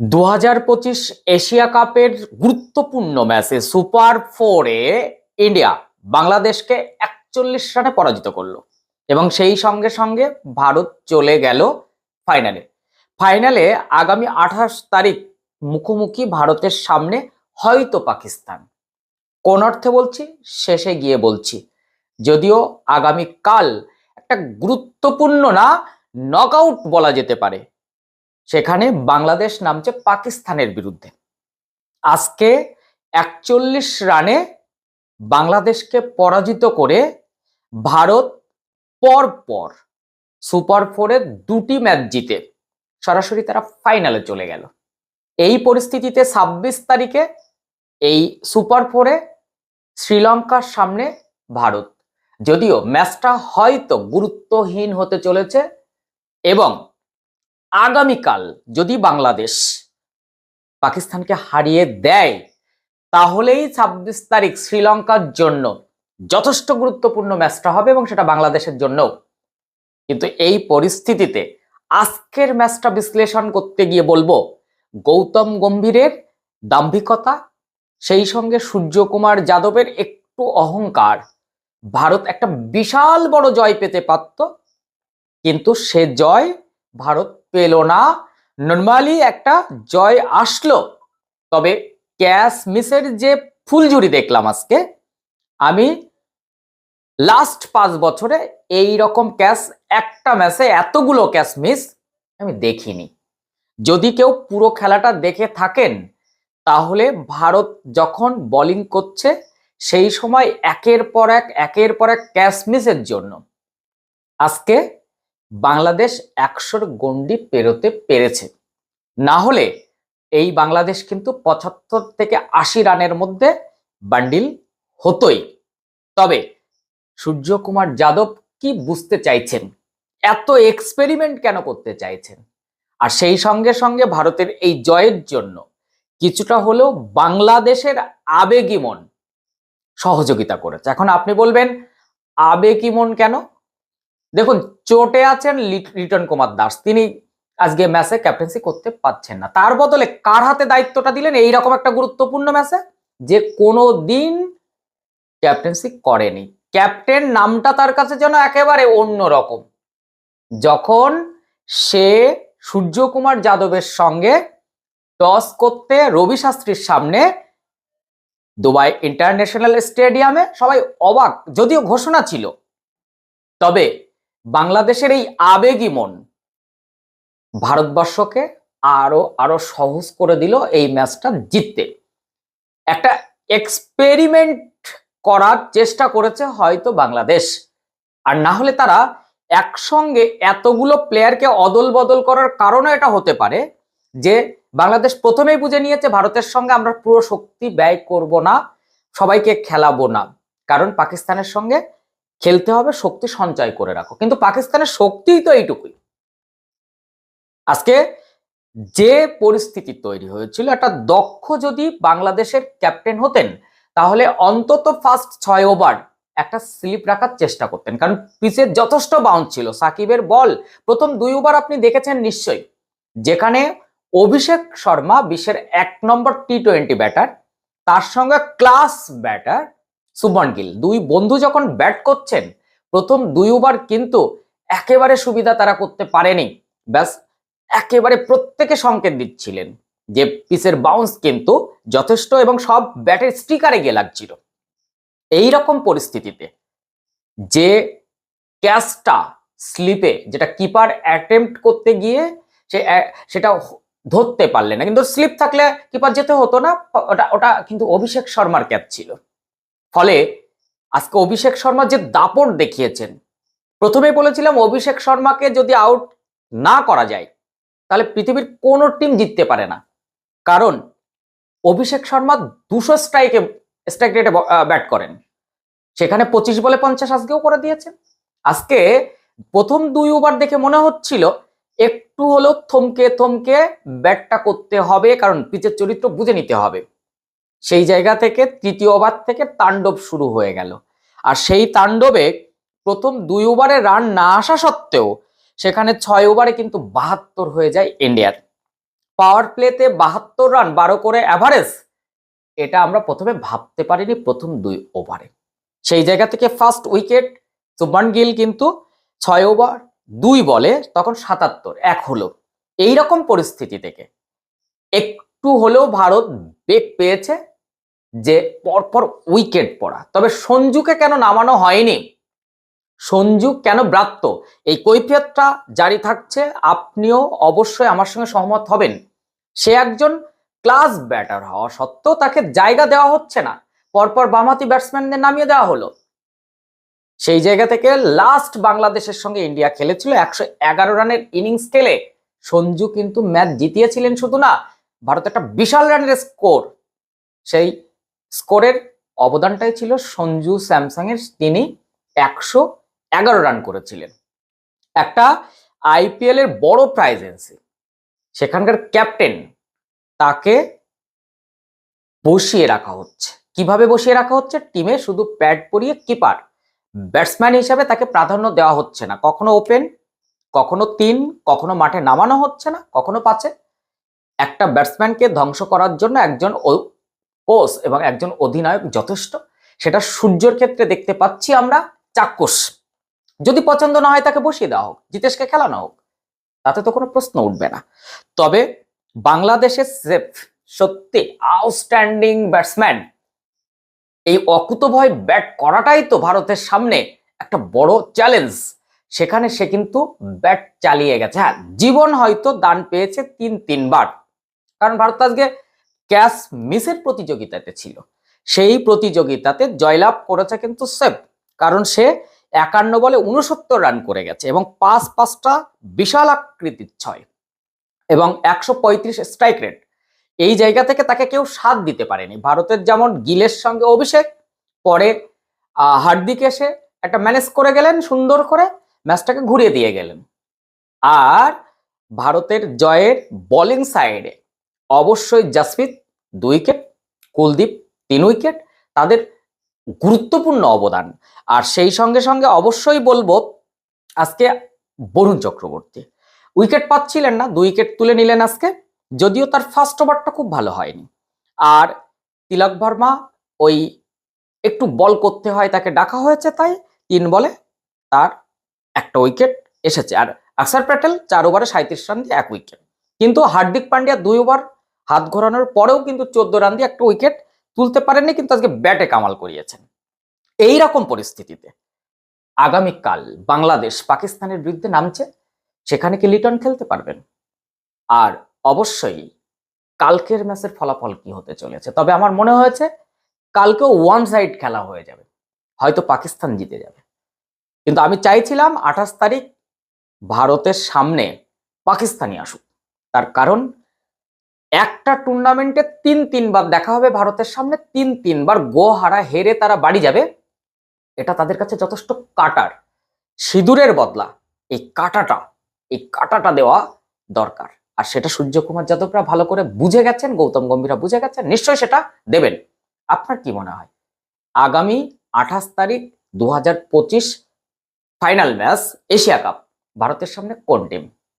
দু পঁচিশ এশিয়া কাপের গুরুত্বপূর্ণ ম্যাচে সুপার ফোরে ইন্ডিয়া বাংলাদেশকে একচল্লিশ রানে পরাজিত করল এবং সেই সঙ্গে সঙ্গে ভারত চলে গেল ফাইনালে। ফাইনালে আগামী আঠাশ তারিখ মুখোমুখি ভারতের সামনে হয়তো পাকিস্তান। কোন অর্থে বলছি? শেষে গিয়ে বলছি। যদিও আগামী কাল একটা গুরুত্বপূর্ণ না নকআউট বলা যেতে পারে। সেখানে বাংলাদেশ নামছে পাকিস্তানের বিরুদ্ধে। আজকে একচল্লিশ রানে বাংলাদেশকে পরাজিত করে ভারত পর পর সুপার ফোরে দুটি ম্যাচ জিতে সরাসরি তারা ফাইনালে চলে গেল। এই পরিস্থিতিতে ছাব্বিশ তারিখে এই সুপার ফোরে শ্রীলঙ্কার সামনে ভারত। যদিও ম্যাচটা হয়তো গুরুত্বহীন হতে চলেছে এবং আগামীকাল যদি বাংলাদেশ পাকিস্তানকে হারিয়ে দেয়, তাহলেই ছাব্বিশ তারিখ শ্রীলঙ্কার জন্য যথেষ্ট গুরুত্বপূর্ণ ম্যাচটা হবে এবং সেটা বাংলাদেশের জন্যও। কিন্তু এই পরিস্থিতিতে আজকের ম্যাচটা বিশ্লেষণ করতে গিয়ে বলব, গৌতম গম্ভীরের দাম্ভিকতা, সেই সঙ্গে সূর্যকুমার যাদবের একটু অহংকার, ভারত একটা বিশাল বড় জয় পেতে পারত, কিন্তু সে জয় ভারত পেল না। নর্মালি একটা জয় আসলো। তবে ক্যাশ মিসের যে ফুলঝুরি দেখলাম আজকে, আমি লাস্ট পাঁচ বছরে এই রকম ক্যাশ, একটা ম্যাচে এতগুলো ক্যাশ মিস আমি দেখিনি। যদি কেউ পুরো খেলাটা দেখে থাকেন, তাহলে ভারত যখন বোলিং করছে, সেই সময় একের পর এক, একের পর এক ক্যাশ মিসের জন্য। আজকে বাংলাদেশ একশোর গন্ডি পেরোতে পেরেছে। না হলে এই বাংলাদেশ কিন্তু পঁচাত্তর থেকে আশি রানের মধ্যে বান্ডিল হতোই। তবে সূর্যকুমার যাদব কি বুঝতে চাইছেন? এত এক্সপেরিমেন্ট কেন করতে চাইছেন? আর সেই সঙ্গে সঙ্গে ভারতের এই জয়ের জন্য কিছুটা হলেও বাংলাদেশের আবেগী মন সহযোগিতা করেছে। এখন আপনি বলবেন, আবেগী মন কেন? দেখুন, চোটে আছেন লিটন কুমার দাস। তিনি আজকে ম্যাচে ক্যাপ্টেন্সি করতে পারছেন না। তার বদলে কার হাতে দায়িত্বটা দিলেন? এইরকম একটা গুরুত্বপূর্ণ ম্যাচে যে কোনো দিন ক্যাপ্টেন্সি করেনি। ক্যাপ্টেন নামটা তার কাছে যেন একেবারে অন্য রকম যখন সে সূর্যকুমার যাদবের সঙ্গে টস করতে রবি শাস্ত্রীর সামনে দুবাই ইন্টারন্যাশনাল স্টেডিয়ামে সবাই অবাক, যদিও ঘোষণা ছিল। তবে বাংলাদেশের এই আবেগী মন ভারতবর্ষকে আরও আরও সহজ করে দিল এই ম্যাচটা জিততে। একটা এক্সপেরিমেন্ট করার চেষ্টা করেছে হয়তো বাংলাদেশ। আর না হলে তারা একসঙ্গে এতগুলো প্লেয়ারকে অদল বদল করার কারণে এটা হতে পারে যে বাংলাদেশ প্রথমেই বুঝে নিয়েছে ভারতের সঙ্গে আমরা পুরো শক্তি ব্যয় করব না, সবাইকে খেলাবো না। কারণ পাকিস্তানের সঙ্গে খেলতে হবে, শক্তি সঞ্চয় করে রাখো। কিন্তু পাকিস্তানের শক্তিই তো এইটুকুই। আজকে যে পরিস্থিতি তৈরি হয়েছিল, একটা দক্ষ যদি বাংলাদেশের ক্যাপ্টেন হতেন, তাহলে অন্তত ফার্স্ট ছয় ওভার একটা স্লিপ রাখার চেষ্টা করতেন। কারণ পিচের যথেষ্ট বাউন্স ছিল, সাকিবের বল প্রথম দুই ওভার আপনি দেখেছেন নিশ্চয়ই। যেখানে অভিষেক শর্মা বিশ্বের এক নম্বর টি টোয়েন্টি ব্যাটার তার সঙ্গে ক্লাস ব্যাটার সুমন গিল। দুই বন্ধু যখন ব্যাট করছেন, প্রথম দুই ওভার কিন্তু একেবারে সুবিধা তারা করতে পারেনি। ব্যাস, একেবারে প্রত্যেকে সংকেত দিচ্ছিলেন যে পিসের বাউন্স কিন্তু যথেষ্ট এবং সব ব্যাটের স্টিকারে গিয়ে লাগছিল। এই রকম পরিস্থিতিতে যে ক্যাচটা স্লিপে যেটা কিপার অ্যাটেম্প্ট করতে গিয়ে সে সেটা ধরতে পারলে না। কিন্তু স্লিপ থাকলে কিপার যেতে হতো না, ওটা ওটা কিন্তু অভিষেক শর্মার ক্যাচ ছিল। ফলে আজকে অভিষেক শর্মা যে দাপট দেখিয়েছেন, প্রথমেই বলেছিলাম অভিষেক শর্মাকে যদি আউট না করা যায়, তাহলে পৃথিবীর কোনো টিম জিততে পারে না। কারণ অভিষেক শর্মা দুশো স্ট্রাইকে স্ট্রাইক রেটে ব্যাট করেন। সেখানে পঁচিশ বলে পঞ্চাশ আজকেও করে দিয়েছেন। আজকে প্রথম দুই ওভার দেখে মনে হচ্ছিল একটু হলেও থমকে থমকে ব্যাটটা করতে হবে, কারণ পিচের চরিত্র বুঝে নিতে হবে। সেই জায়গা থেকে তৃতীয় ওভার থেকে তাণ্ডব শুরু হয়ে গেল। আর সেই তাণ্ডবে প্রথম দুই ওভারে রান না আসা সত্ত্বেও সেখানে ছয় ওভারে কিন্তু বাহাত্তর হয়ে যায় ইন্ডিয়ার। পাওয়ার প্লেতে বাহাত্তর রান, বারো করে অ্যাভারেজ, এটা আমরা প্রথমে ভাবতে পারিনি প্রথম দুই ওভারে। সেই জায়গা থেকে ফার্স্ট উইকেট সুবমান গিল কিন্তু ছয় ওভার, দুই বলে, তখন সাতাত্তর, এক হলো। এই রকম পরিস্থিতি থেকে। একটু হলেও ভারত বেগ পেয়েছে যে পরপর উইকেট পড়া। তবে সঞ্জুকে কেন নামানো হয়নি? সঞ্জু কেন ব্রাত্য? এই কৈফিয়তটা জারি থাকছে। আপনিও অবশ্যই আমার সঙ্গে সহমত হবেন। সে একজন ক্লাস ব্যাটার হওয়া সত্ত্বেও তাকে জায়গা দেওয়া হচ্ছে না। পরপর বামাতি ব্যাটসম্যানদের নামিয়ে দেওয়া হলো। সেই জায়গা থেকে লাস্ট বাংলাদেশের সঙ্গে ইন্ডিয়া খেলেছিল একশো এগারো রানের ইনিংস খেলে। সঞ্জু কিন্তু ম্যাচ জিতিয়েছিলেন শুধু না, ভারত একটা বিশাল রানের স্কোর। সেই স্কোরের অবদানটাই ছিল সঞ্জু স্যামসাং এর তিনি একশো এগারো রান করেছিলেন। একটা আইপিএল এর বড় প্রাইজ এনসি সেখানকার ক্যাপ্টেন তাকে বসিয়ে রাখা হচ্ছে। কীভাবে বসিয়ে রাখা হচ্ছে? টিমে শুধু প্যাড পরিয়ে কিপার ব্যাটসম্যান হিসাবে তাকে প্রাধান্য দেওয়া হচ্ছে না। কখনো ওপেন কখনো তিন, কখনো মাঠে নামানো হচ্ছে না, কখনো পাচ্ছে একটা ব্যাটসম্যানকে ধ্বংস করার জন্য একজন কোচ এবং একজন অধিনায়ক যথেষ্ট। সেটা সূর্যর ক্ষেত্রে দেখতে পাচ্ছি আমরা চাক্ষুষ। যদি পছন্দ না হয় তাকে বসিয়ে দেওয়া হোক, জিতেশকে খেলানো হোক, তাতে তো কোনো প্রশ্ন উঠবে না। তবে বাংলাদেশের সেফ, সত্যি আউটস্ট্যান্ডিং ব্যাটসম্যান এই অকুতভয় ব্যাট করাটাই তো ভারতের সামনে একটা বড় চ্যালেঞ্জ সেখানে সে কিন্তু ব্যাট চালিয়ে গেছে। হ্যাঁ জীবন হয়তো দান পেয়েছে তিন তিনবার কারণ ভারত আজকে ক্যাচ মিসের প্রতিযোগিতাতে ছিল। সেই প্রতিযোগিতাতে জয়লাভ করেছে কিন্তু সেফ কারণ সে একান্ন বলে উনসত্তর রান করে গেছে এবং পাঁচ পাঁচটা বিশাল আকৃতির ছয় এবং একশো পঁয়ত্রিশ স্ট্রাইক রেট এই জায়গা থেকে তাকে কেউ সাথ দিতে পারেনি। ভারতের যেমন গিলের সঙ্গে অভিষেক, পরে হার্দিক এসে একটা ম্যানেজ করে গেলেন সুন্দর করে, ম্যাচটাকে ঘুরিয়ে দিয়ে গেলেন। আর ভারতের জয়ের বোলিং সাইডে অবশ্যই জাসপ্রীত দুই উইকেট, কুলদীপ তিন উইকেট, তাদের গুরুত্বপূর্ণ অবদান। আর সেই সঙ্গে সঙ্গে অবশ্যই বলব আজকে বরুণ চক্রবর্তী। উইকেট পাচ্ছিলেন না, দুই উইকেট তুলে নিলেন আজকে, যদিও তার ফার্স্ট ওভারটা খুব ভালো হয়নি। আর তিলক ভার্মা ওই একটু বল করতে হয়, তাকে ডাকা হয়েছে তাই তিন বলে তার একটা উইকেট এসেছে। আর আকসার প্যাটেল চার ওভারে সাঁত্রিশ রান দিয়ে এক উইকেট। কিন্তু হার্দিক পান্ডিয়া দুই ওভার হাত ঘোরানোর পরেও কিন্তু চোদ্দ রান দিয়ে একটা উইকেট তুলতে পারেননি, কিন্তু আজকে ব্যাটে কামাল করিয়েছেন। এই রকম পরিস্থিতিতে আগামীকাল বাংলাদেশ পাকিস্তানের বিরুদ্ধে নামছে, সেখানে কি লিটন খেলতে পারবেন? আর অবশ্যই কালকের ম্যাচের ফলাফল কি হতে চলেছে? তবে আমার মনে হয়েছে কালকেও ওয়ান সাইড খেলা হয়ে যাবে, হয়তো পাকিস্তান জিতে যাবে। কিন্তু আমি চাইছিলাম আঠাশ তারিখ ভারতের সামনে পাকিস্তানি আসুক। তার কারণ একটা টুর্নামেন্টে তিন তিনবার দেখা হবে ভারতের সামনে, তিন তিনবার গো হারা হেরে তারা বাড়ি যাবে। এটা তাদের কাছে যথেষ্ট কাটার। সিঁদুরের বদলা, এই কাটাটা এই কাটাটা দেওয়া দরকার। আর সেটা সূর্যকুমার যাদবরা ভালো করে বুঝে গেছেন, গৌতম গম্ভীরা বুঝে গেছেন, নিশ্চয়ই সেটা দেবেন। আপনার কি মনে হয়? আগামী আঠাশ তারিখ দু হাজার পঁচিশ ফাইনাল ম্যাচ এশিয়া কাপ ভারতের সামনে কোন টিম